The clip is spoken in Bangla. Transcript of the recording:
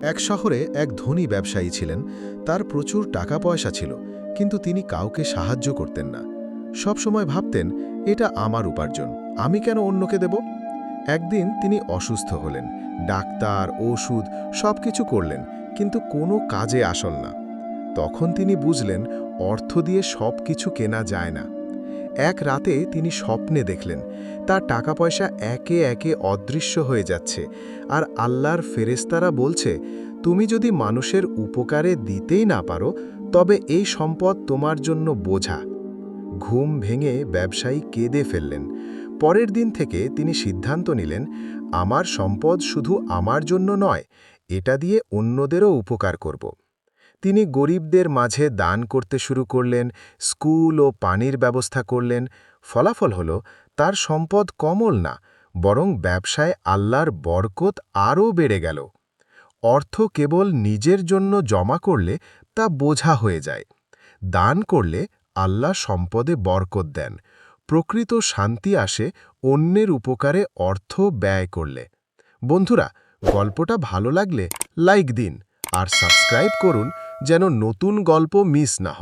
এক শহরে এক ধনী ব্যবসায়ী ছিলেন। তার প্রচুর টাকা পয়সা ছিল, কিন্তু তিনি কাউকে সাহায্য করতেন না। সব সময় ভাবতেন, এটা আমার উপার্জন, আমি কেন অন্যকে দেব? একদিন তিনি অসুস্থ হলেন, ডাক্তার, ওষুধ সব কিছু করলেন, কিন্তু কোনো কাজে আসল না। তখন তিনি বুঝলেন, অর্থ দিয়ে সব কিছু কেনা যায় না। এক রাতে তিনি স্বপ্নে দেখলেন, তার টাকা পয়সা একে একে অদৃশ্য হয়ে যাচ্ছে আর আল্লাহর ফেরেস্তারা বলছে, তুমি যদি মানুষের উপকারে দিতেই না পারো, তবে এই সম্পদ তোমার জন্য বোঝা। ঘুম ভেঙে ব্যবসায়ী কেঁদে ফেললেন। পরের দিন থেকে তিনি সিদ্ধান্ত নিলেন, আমার সম্পদ শুধু আমার জন্য নয়, এটা দিয়ে অন্যদেরও উপকার করব। তিনি গরিবদের মাঝে দান করতে শুরু করলেন, স্কুল ও পানির ব্যবস্থা করলেন। ফলাফল হল, তার সম্পদ কমল না, বরং ব্যবসায় আল্লাহর বরকত আরও বেড়ে গেল। অর্থ কেবল নিজের জন্য জমা করলে তা বোঝা হয়ে যায়। দান করলে আল্লাহ সম্পদে বরকত দেন। প্রকৃত শান্তি আসে অন্যের উপকারে অর্থ ব্যয় করলে। বন্ধুরা, গল্পটা ভালো লাগলে লাইক দিন আর সাবস্ক্রাইব করুন। যেন নতুন গল্প মিস না